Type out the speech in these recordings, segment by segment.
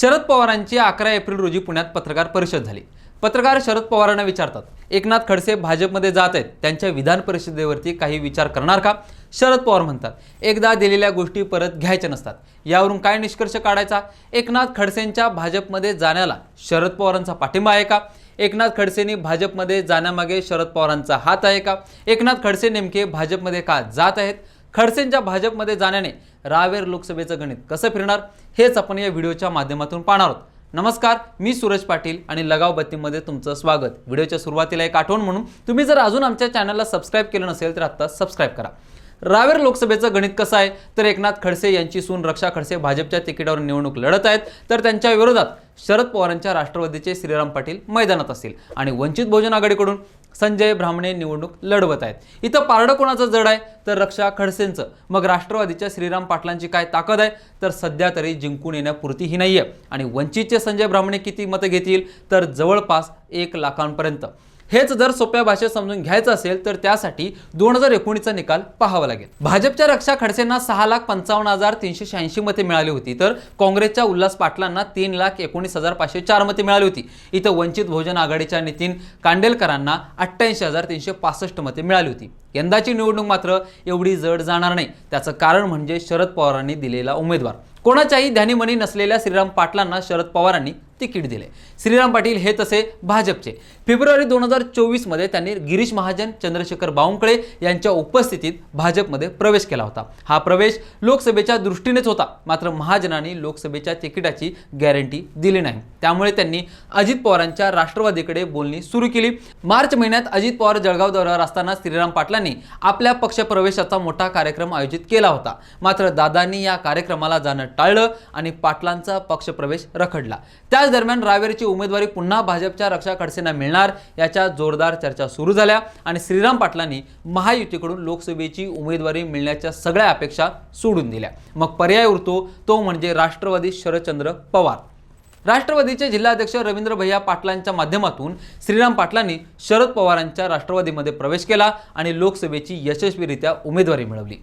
शरद पवारांची अकरा एप्रिल रोजी पुण्यात पत्रकार परिषद झाली. पत्रकार शरद पवारांना विचारतात एकनाथ खडसे भाजपमध्ये जात आहेत त्यांच्या विधान परिषदेवरती काही विचार करणार का? शरद पवार म्हणतात एकदा दिलेल्या गोष्टी परत घ्यायच्या नसतात. यावरून काय निष्कर्ष काढायचा? एकनाथ खडसेंच्या भाजपमध्ये जाण्याला शरद पवारांचा पाठिंबा आहे का? एकनाथ खडसेंनी भाजपमध्ये जाण्यामागे शरद पवारांचा हात आहे का? एकनाथ खडसे नेमके भाजपमध्ये का जात आहेत? खडसेंच्या भाजपमध्ये जाण्याने रावेर लोकसभेचं गणित कसं फिरणार हेच आपण या व्हिडिओच्या माध्यमातून पाहणार आहोत. नमस्कार मी सूरज पाटील आणि लगाव बत्तीमध्ये तुमचं स्वागत. व्हिडिओच्या सुरुवातीला एक आठवण म्हणून तुम्ही जर अजून आमच्या चॅनलला सबस्क्राईब केलं नसेल तर आत्ता सबस्क्राईब करा. रावेर लोकसभेचं गणित कसं आहे? तर एकनाथ खडसे यांची सून रक्षा खडसे भाजपच्या तिकिटावर निवडणूक लढत आहेत. तर त्यांच्या विरोधात शरद पवारांच्या राष्ट्रवादीचे श्रीराम पाटील मैदानात असतील आणि वंचित बहुजन आघाडीकडून संजय ब्राह्मणे निवडणूक लढवत आहेत. इथं पारडं कोणाचं जड आहे? तर रक्षा खडसेंचं. मग राष्ट्रवादीच्या श्रीराम पाटलांची काय ताकद आहे? तर सध्या तरी जिंकून येण्यापुरती ही नाही आहे आणि वंचितचे संजय ब्राह्मणे किती मतं घेतील? तर जवळपास एक लाखांपर्यंत. हेच जर सोप्या भाषेत समजून घ्यायचं असेल तर त्यासाठी दोन हजार एकोणीसचा निकाल पाहावा लागेल. भाजपच्या रक्षा खडसेंना सहा लाख पंचावन्न हजार तीनशे शहाऐंशी मते मिळाली होती तर काँग्रेसच्या उल्हास पाटलांना तीन लाख एकोणीस हजार पाचशे चार मते मिळाली होती. इथं वंचित बहुजन आघाडीच्या नितीन कांडेलकरांना अठ्ठ्याऐंशी हजार तीनशे पासष्ट मते मिळाली होती. यंदाची निवडणूक मात्र एवढी जड जाणार नाही. त्याचं कारण म्हणजे शरद पवारांनी दिलेला उमेदवार. कोणाच्याही ध्यानीमनी नसलेल्या श्रीराम पाटलांना शरद पवारांनी तिकीट दिले. श्रीराम पाटील हे तसे भाजपचे. फेब्रुवारी दोन हजार चोवीसमध्ये त्यांनी गिरीश महाजन चंद्रशेखर बावनकुळे यांच्या उपस्थितीत भाजपमध्ये प्रवेश केला होता. हा प्रवेश लोकसभेच्या दृष्टीनेच होता. मात्र महाजनांनी लोकसभेच्या तिकिटाची गॅरंटी दिली नाही. त्यामुळे त्यांनी अजित पवारांच्या राष्ट्रवादीकडे बोलणी सुरू केली. मार्च महिन्यात अजित पवार जळगाव दौऱ्यावर असताना श्रीराम पाटलांनी आपल्या पक्षप्रवेशाचा मोठा कार्यक्रम आयोजित केला होता. मात्र दादांनी या कार्यक्रमाला जाणं टाळलं आणि पाटलांचा पक्षप्रवेश रखडला. त्या याच दरम्यान रावेरची उमेदवारी पुन्हा भाजपच्या रक्षा खडसेंना मिळणार याच्या जोरदार चर्चा सुरू झाल्या आणि श्रीराम पाटलांनी महायुतीकडून लोकसभेची उमेदवारी मिळण्याच्या सगळ्या अपेक्षा सोडून दिल्या. मग पर्याय उरतो तो म्हणजे राष्ट्रवादी शरदचंद्र पवार. राष्ट्रवादीचे जिल्हाध्यक्ष रवींद्र भैया पाटलांच्या माध्यमातून श्रीराम पाटलांनी शरद पवारांच्या राष्ट्रवादीमध्ये प्रवेश केला आणि लोकसभेची यशस्वीरित्या उमेदवारी मिळवली.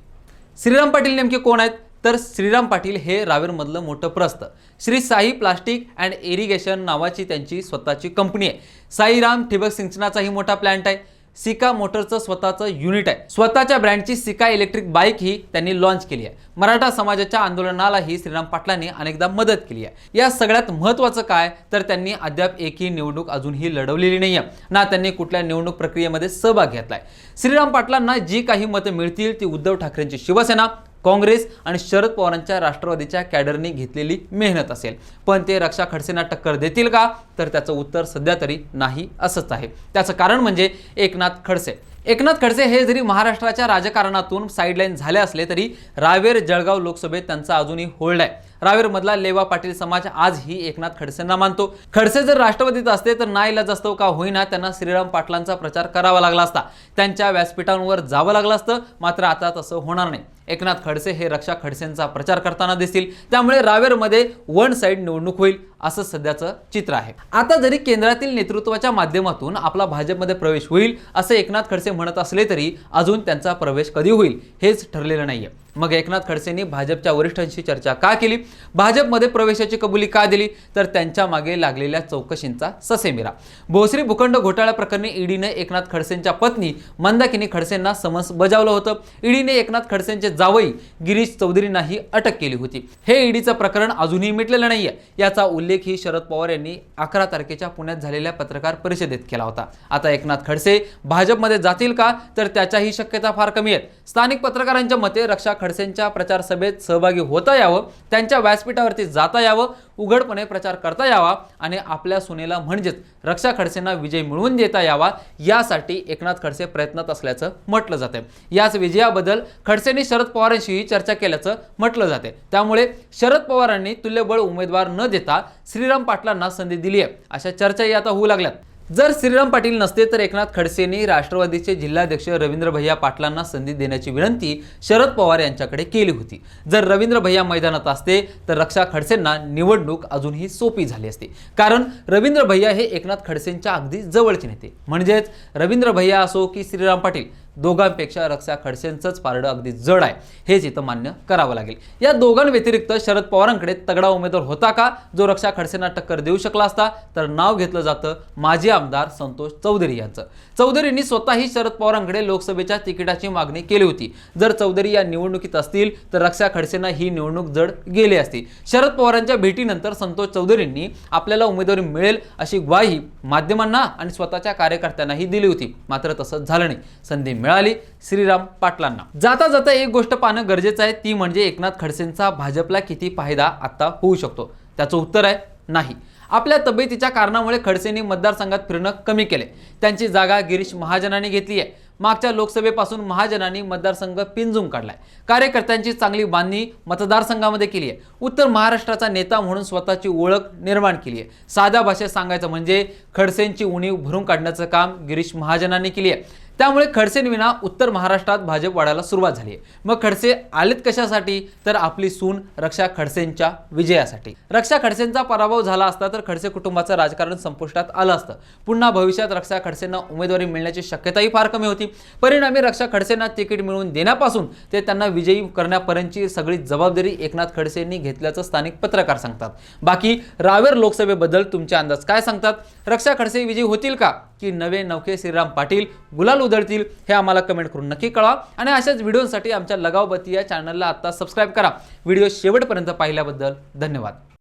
श्रीराम पाटील नेमके कोण आहेत? तर श्रीराम पाटील हे रावेरमधलं मोठं प्रस्थ. Shri Sai plastic and irrigation नावाची त्यांची स्वतःची कंपनी आहे. साईराम ठिबक सिंचनाचाही मोठा प्लॅन्ट आहे. सिका मोटरचं स्वतःचं युनिट आहे. स्वतःच्या ब्रँडची सिका इलेक्ट्रिक बाईक ही त्यांनी लॉन्च केली आहे. मराठा समाजाच्या आंदोलनालाही श्रीराम पाटलांनी अनेकदा मदत केली आहे. या सगळ्यात महत्त्वाचं काय? तर त्यांनी अद्याप एकही निवडणूक अजूनही लढवलेली नाही आहे ना त्यांनी कुठल्या निवडणूक प्रक्रियेमध्ये सहभाग घेतलाय. श्रीराम पाटलांना जी काही मतं मिळतील ती उद्धव ठाकरेंची शिवसेना काँग्रेस आणि शरद पवारांच्या राष्ट्रवादीच्या कॅडरनी घेतलेली मेहनत असेल. पण ते रक्षा खडसेंना टक्कर देतील का? तर त्याचं उत्तर सध्या तरी नाही असंच आहे. त्याचं कारण म्हणजे एकनाथ खडसे. एकनाथ खडसे हे जरी महाराष्ट्राच्या राजकारणातून साईडलाईन झाले असले तरी रावेर जळगाव लोकसभेत त्यांचा अजूनही होल्ड आहे. रावेरमधला लेवा पाटील समाज आजही एकनाथ खडसेंना मानतो. खडसे जर राष्ट्रवादीत असते तर नाईलाज असतो का होईना त्यांना श्रीराम पाटलांचा प्रचार करावा लागला असता. त्यांच्या व्यासपीठांवर जावं लागलं असतं मात्र आता तसं होणार नाही. एकनाथ खडसे हे रक्षा खडसेंचा प्रचार करताना दिसतील. त्यामुळे रावेरमध्ये वन साईड निवडणूक होईल असं सध्याचं चित्र आहे. आता जरी केंद्रातील नेतृत्वाच्या माध्यमातून आपला भाजपमध्ये प्रवेश होईल असं एकनाथ खडसे म्हणत असले तरी अजून त्यांचा प्रवेश कधी होईल हेच ठरलेलं नाहीये. मग एकनाथ खडसेंनी भाजपच्या वरिष्ठांशी चर्चा का केली? भाजपमध्ये प्रवेशाची कबुली का दिली? तर त्यांच्या मागे लागलेल्या चौकशींचा ससेमिरा. भोसरी भूखंड घोटाळ्या प्रकरणी ईडीने एकनाथ खडसेंच्या पत्नी मंदाकिनी खडसेंना समन्स बजावलं होतं. ईडीने एकनाथ खडसेंचे जावई गिरीश चौधरींनाही अटक केली होती. हे ईडीचं प्रकरण अजूनही मिटलेलं नाहीये. याचा उल्लेखही शरद पवार यांनी अकरा तारखेच्या पुण्यात झालेल्या पत्रकार परिषदेत केला होता. आता एकनाथ खडसे भाजपमध्ये जातील का? तर त्याच्याही शक्यता फार कमी आहेत. स्थानिक पत्रकारांच्या मते रक्षा खडसेंच्या प्रचार सभेत सहभागी होता यावं त्यांच्या व्यासपीठावरती जाता यावं उघडपणे प्रचार करता यावा आणि आपल्या सुनेला म्हणजेच रक्षा खडसेंना विजय मिळवून देता यावा यासाठी एकनाथ खडसे प्रयत्नात असल्याचं म्हटलं जाते याच विजयाबद्दल खडसेंनी शरद शरद पवारांशीही चर्चा केल्याचं म्हटलं जाते. त्यामुळे शरद पवारांनी तुल्यबळ उमेदवार न देता श्रीराम पाटलांना संधी दिली आहे. अशा चर्चाही आता होऊ लागल्यात. जर श्रीराम पाटील नसते तर एकनाथ खडसेंनी राष्ट्रवादीचे जिल्हाध्यक्ष रवींद्र भैया पाटलांना संधी देण्याची विनंती शरद पवार यांच्याकडे केली होती. जर रवींद्र भैया मैदानात असते तर रक्षा खडसेंना निवडणूक अजूनही सोपी झाली असती. कारण रवींद्र भैया हे एकनाथ खडसेंच्या अगदी जवळचे नेते. म्हणजेच रवींद्र भैया असो की श्रीराम पाटील दोघांपेक्षा रक्षा खडसेंचंच पारडं अगदी जड आहे. हेच इथं मान्य करावं लागेल. या दोघांव्यतिरिक्त शरद पवारांकडे तगडा उमेदवार होता का? जो रक्षा खडसेंना टक्कर देऊ शकला असता तर नाव घेतलं जातं माजी आमदार संतोष चौधरी यांचं. चौधरींनी स्वतःही शरद पवारांकडे लोकसभेच्या तिकिटाची मागणी केली होती. जर चौधरी या निवडणुकीत असतील तर रक्षा खडसेंना ही निवडणूक जड गेली असती. शरद पवारांच्या भेटीनंतर संतोष चौधरींनी आपल्याला उमेदवारी मिळेल अशी ग्वाही माध्यमांना आणि स्वतःच्या कार्यकर्त्यांनाही दिली होती. मात्र तसंच झालं नाही. संधी मिळाली श्रीराम पाटलांना. जाता जाता एक गोष्ट पाहणं गरजेचं आहे ती म्हणजे एकनाथ खडसेंचा भाजपला किती फायदा आता होऊ शकतो? त्याचं उत्तर आहे नाही. आपल्या तब्येतीच्या कारणामुळे खडसेंनी मतदारसंघात फिरणं कमी केले. त्यांची जागा गिरीश महाजनांनी घेतली आहे. मागच्या लोकसभेपासून महाजनांनी मतदारसंघ पिंजून काढलाय. कार्यकर्त्यांची चांगली बांधणी मतदारसंघामध्ये केली आहे. उत्तर महाराष्ट्राचा नेता म्हणून स्वतःची ओळख निर्माण केली आहे. साध्या भाषेत सांगायचं म्हणजे खडसेंची उणीव भरून काढण्याचं काम गिरीश महाजनांनी केली आहे. त्यामुळे खडसेंविना उत्तर महाराष्ट्रात भाजप वाढायला सुरुवात झाली आहे. मग खडसे आलेत कशासाठी? तर आपली सून रक्षा खडसेंच्या विजयासाठी. रक्षा खडसेंचा पराभव झाला असता तर खडसे कुटुंबाचं राजकारण संपुष्टात आलं असतं. पुन्हा भविष्यात रक्षा खडसेंना उमेदवारी मिळण्याची शक्यताही फार कमी होती. परिणामी रक्षा खडसेंना तिकीट मिळवून देण्यापासून ते त्यांना विजयी करण्यापर्यंतची सगळी जबाबदारी एकनाथ खडसेंनी घेतल्याचं स्थानिक पत्रकार सांगतात. बाकी रावेर लोकसभेबद्दल तुमचे अंदाज काय सांगतात? रक्षा खडसे विजयी होतील का? की नवे नौके श्रीराम पाटील गुलाल उधळतील हे आम्हाला कमेंट करून नक्की कळवा. आणि अशाच व्हिडिओसाठी आमच्या लगावबती या चॅनलला आत्ता सबस्क्राईब करा. व्हिडिओ शेवटपर्यंत पाहिल्याबद्दल धन्यवाद.